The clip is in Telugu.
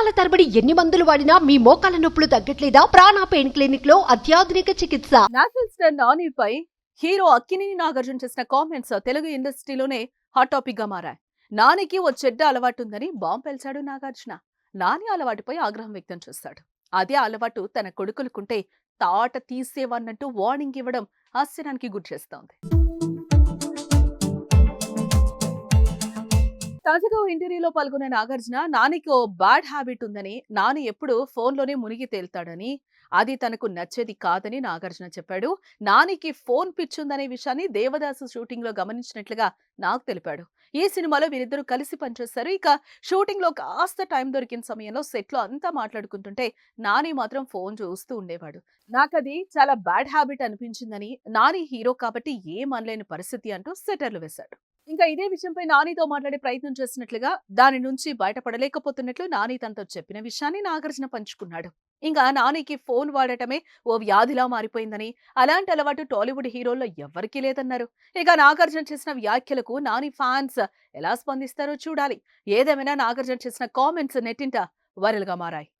సంవత్సరాల తరబడి ఎన్ని మందులు వాడినా మీ మోకాల నొప్పులు తగ్గట్లేదా? ప్రాణ పెయిన్ క్లినిక్లో అత్యాధునిక చికిత్స. నేషనల్ స్టార్ నానిపై హీరో అక్కినేని నాగార్జున చేసిన కామెంట్స్ తెలుగు ఇండస్ట్రీలోనే హాట్ టాపిక్గా మారాయి. నానికి ఓ చెడ్డ అలవాటు ఉందని బాంబు పెల్చాడు నాగార్జున. నాని అలవాటుపై ఆగ్రహం వ్యక్తం చేస్తాడు. అదే అలవాటు తన కొడుకులకుంటే తాట తీసేవన్నట్టు వార్నింగ్ ఇవ్వడం ఆశ్చర్యానికి గురి చేస్తోంది. తాజాగా ఇంటర్వ్యూలో పాల్గొన్న నాగార్జున నానికి ఓ బ్యాడ్ హ్యాబిట్ ఉందని నాని ఎప్పుడు ఫోన్లోనే మునిగి తేల్తాడని అది తనకు నచ్చేది కాదని నాగార్జున చెప్పాడు. నానికి ఫోన్ పిచ్చుందనే విషయాన్ని దేవదాసు షూటింగ్లో గమనించినట్లుగా నాకు తెలిపాడు. ఈ సినిమాలో వీరిద్దరూ కలిసి పనిచేస్తారు. ఇక షూటింగ్లో కాస్త టైం దొరికిన సమయంలో సెట్లో అంతా మాట్లాడుకుంటుంటే నాని మాత్రం ఫోన్ చూస్తూ ఉండేవాడు. నాకది చాలా బ్యాడ్ హ్యాబిట్ అనిపించిందని నాని హీరో కాబట్టి ఏం అనలేని పరిస్థితి అంటూ సెటర్లు వేశాడు. ఇంకా ఇదే విషయంపై నానితో మాట్లాడే ప్రయత్నం చేసినట్లుగా దాని నుంచి బయటపడలేకపోతున్నట్లు నాని తనతో చెప్పిన విషయాన్ని నాగార్జున పంచుకున్నాడు. ఇంకా నానికి ఫోన్ వాడటమే ఓ వ్యాధిలా మారిపోయిందని అలాంటి అలవాటు టాలీవుడ్ హీరోల్లో ఎవ్వరికీ లేదన్నారు. ఇక నాగార్జున చేసిన వ్యాఖ్యలకు నాని ఫ్యాన్స్ ఎలా స్పందిస్తారో చూడాలి. ఏదేమైనా నాగార్జున చేసిన కామెంట్స్ నెట్టింట వైరల్గా మారాయి.